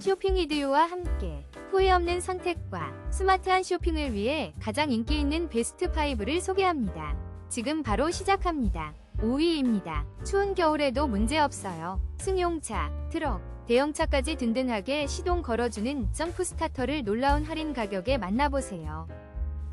쇼핑 이디오와 함께 후회 없는 선택과 스마트한 쇼핑을 위해 가장 인기 있는 베스트 5를 소개합니다. 지금 바로 시작합니다. 5위입니다. 추운 겨울에도 문제없어요. 승용차, 트럭, 대형차까지 든든하게 시동 걸어주는 점프 스타터를 놀라운 할인 가격에 만나보세요.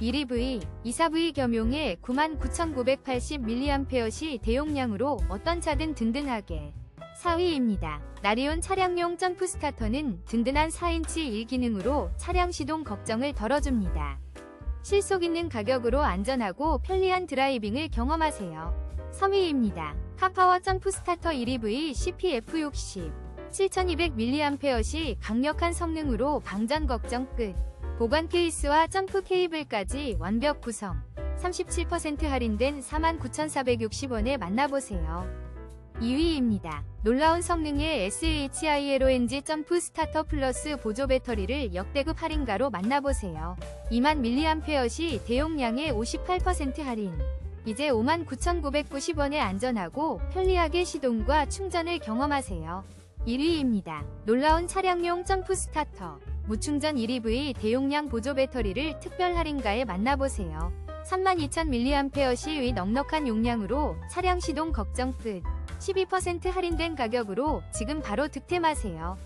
1EV, 24V 겸용의 99,980mAh 대용량으로 어떤 차든 든든하게 4위입니다. 나리온 차량용 점프 스타터는 든든한 4인치 1기능으로 차량 시동 걱정을 덜어줍니다. 실속 있는 가격으로 안전하고 편리한 드라이빙을 경험하세요. 3위입니다. 카파워 점프 스타터 1EV CPF60 7200mAh 강력한 성능으로 방전 걱정 끝. 보관 케이스와 점프 케이블까지 완벽 구성. 37% 할인된 49,460원에 만나보세요. 2위입니다. 놀라운 성능의 SHILONG 점프 스타터 플러스 보조 배터리를 역대급 할인가로 만나보세요. 2만 mAh 대용량의 58% 할인. 이제 59,990원에 안전하고 편리하게 시동과 충전을 경험하세요. 1위입니다. 놀라운 차량용 점프 스타터. 무충전 1EV 대용량 보조 배터리를 특별 할인가에 만나보세요. 32,000mAh의 넉넉한 용량으로 차량 시동 걱정 끝. 12% 할인된 가격으로 지금 바로 득템하세요.